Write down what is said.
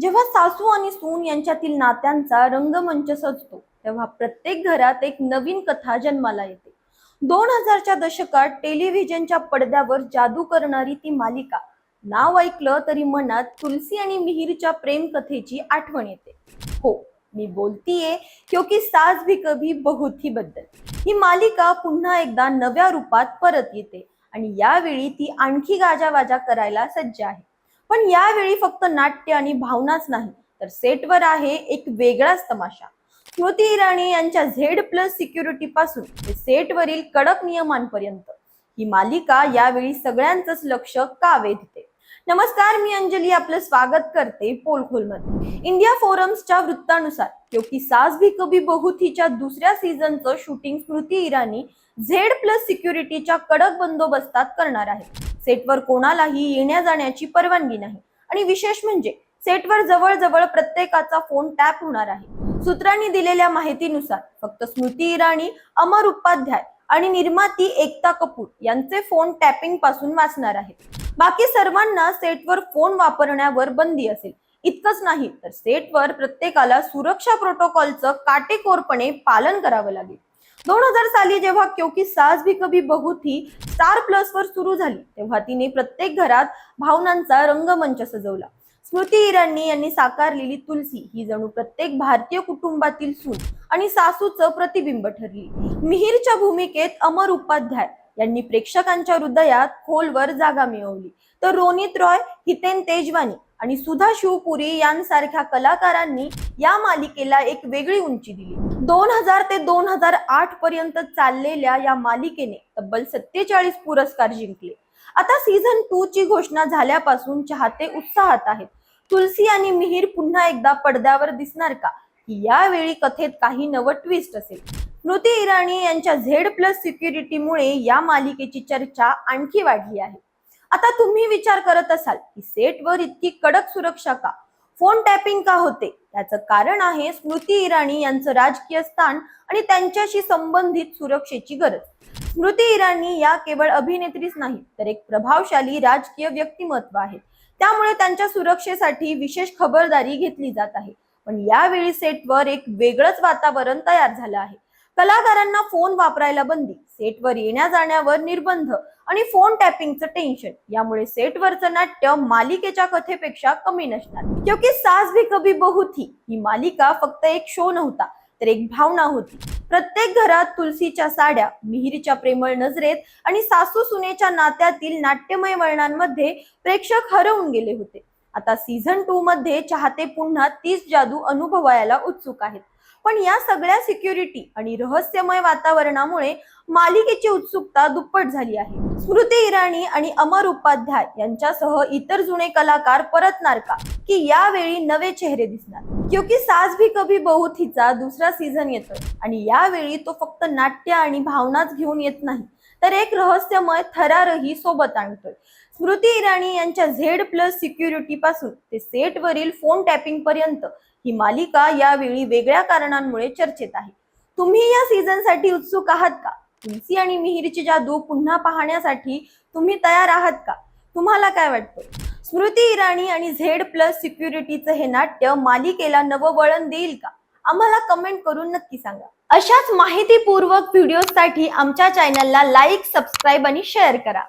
जेव्हा सासू आणि सून यांच्यातील नात्यांचा रंगमंच सजतो तेव्हा प्रत्येक घरात एक नवीन कथा जन्माला येते. दोन हजारच्या दशकात टेलिव्हिजनच्या पडद्यावर जादू करणारी ती मालिका नाव ऐकलं तरी मनात तुलसी आणि मिहीरच्या प्रेमकथेची आठवण येते. हो मी बोलतीये क्योंकि सास भी कभी बहुत ही बद्दल ही मालिका पुन्हा एकदा नव्या रूपात परत येते आणि यावेळी ती आणखी गाजावाजा करायला सज्ज आहे. पण यावेळी फक्त नाट्य आणि भावनाच नाही तर सेटवर आहे एक वेगळाच तमाशा. स्मृती इराणी यांच्या झेड प्लस सिक्युरिटी पासून ते सेटवरील कडक नियमांपर्यंत. ही मालिका यावेळी सगळ्यांचंच लक्ष का वेधते? नमस्कार मी अंजली आपलं स्वागत करते पोलखोलमध्ये. इंडिया फोरम्सच्या वृत्तानुसार क्योंकि सास भी कभी बहु थीच्या दुसऱ्या सीझनचं shooting Smriti Irani Z plus सिक्युरिटीच्या कडक बंदोबस्तात करणार आहे. सेटवर कोणालाही येण्या जाण्याची परवानगी नाही. आणि विशेष म्हणजे सेटवर जवळजवळ प्रत्येकाचा फोन टॅप होणार आहे. सूत्रांनी दिलेल्या माहितीनुसार फक्त स्मृती इराणी अमर उपाध्याय आणि निर्माती एकता कपूर यांचे फोन टॅपिंगपासून वाचणार आहेत. बाकी सर्वांना सेटवर फोन वापरण्यावर बंदी असेल. इतकंच नाही तर सेटवर प्रत्येकाला सुरक्षा प्रोटोकॉलचं काटेकोरपणे पालन करावं लागेल. दोन हजार साली जेव्हा क्योंकि सास भी कभी बघू थी स्टार प्लस वर सुरू झाली तेव्हा तिने प्रत्येक घरात भावनांचा रंगमंच सजवला. स्मृती इराणी यांनी साकारलेली तुलसी ही जणू प्रत्येक भारतीय कुटुंबातील सून आणि सासूचं प्रतिबिंब ठरली. मिहीरच्या भूमिकेत अमर उपाध्याय यांनी प्रेक्षकांच्या हृदयात खोलवर जागा मिळवली. तर रोनित रॉय हितेन तेजवानी आणि सुधा शिवपुरी यांसारख्या कलाकारांनी या मालिकेला एक वेगळी उंची दिली. दोन हजार ते दोन हजार आठ पर्यंत चाललेल्या या मालिकेने तब्बल सत्तेचाळीस पुरस्कार जिंकले. आता सीझन टू ची घोषणा झाल्यापासून चाहते उत्साहात आहेत. तुलसी आणि मिहीर पुन्हा एकदा पडद्यावर दिसणार का? यावेळी कथेत काही नवं ट्विस्ट असेल. स्मृती इराणी यांच्या झेड प्लस सिक्युरिटीमुळे या मालिकेची चर्चा आणखी वाढली आहे. आता तुम्ही विचार करत असाल की सेटवर इतकी कडक सुरक्षा का? फोन टॅपिंग का होते? याचं कारण आहे स्मृती इराणी यांचं राजकीय स्थान आणि त्यांच्याशी संबंधित सुरक्षेची गरज. स्मृती इराणी या केवळ अभिनेत्रीच नाही तर एक प्रभावशाली राजकीय व्यक्तिमत्व आहेत त्यामुळे त्यांच्या सुरक्षेसाठी विशेष खबरदारी घेतली जात आहे. पण यावेळी सेटवर एक वेगळंच वातावरण तयार झालं आहे. कलाकारांना फोन वापरायला बंदी. सेटवर येण्या जाण्यावर निर्बंध आणि फोन टॅपिंगचं टेन्शन. यामुळे सेटवरचं नाट्य मालिकेच्या कथेपेक्षा कमी नसणार. क्योंकि सास भी कभी बहु थी. ही मालिका फक्त एक शो नव्हता तर एक भावना होती. प्रत्येक घरात तुलसीच्या साड्या मिहिरीच्या प्रेमळ नजरेत आणि सासू सुनेच्या नात्यातील नाट्यमय वर्णांमध्ये प्रेक्षक हरवून गेले होते. आता सीझन टू मध्ये चाहते पुन्हा तीच जादू अनुभवायला उत्सुक आहेत. पण या सगळ्या सिक्युरिटी आणि रहस्यमय वातावरणामुळे मालिकेची उत्सुकता दुप्पट झाली आहे. स्मृती इराणी आणि अमर उपाध्याय यांच्यासह इतर जुने कलाकार परतणार का? की यावेळी नवे चेहरे दिसणार? क्योंकि सास भी कभी बहुत हिचा दुसरा सीझन येतोय. आणि यावेळी तो फक्त नाट्य आणि भावनाच घेऊन येत नाही. तर एक रहस्यमय थरारही सोबत आणतोय. स्मृती इराणी यांच्या झेड प्लस सिक्युरिटी पासून ते सेटवरील फोन टॅपिंग पर्यंत ही मालिका यावेळी वेगळ्या कारणांमुळे चर्चेत आहे. तुम्ही या सीझनसाठी उत्सुक आहात का? तुलसी आणि मिहिरची जादू पुन्हा पाहण्यासाठी तुम्ही तयार आहात का? तुम्हाला काय वाटतं? स्मृती इराणी आणि झेड प्लस सिक्युरिटीचं हे नाट्य मालिकेला नवं वळण देईल का? आम्हाला कमेंट करून नक्की सांगा. अशाच माहितीपूर्वक व्हिडिओसाठी आमच्या चॅनलला लाईक सबस्क्राईब आणि शेअर करा.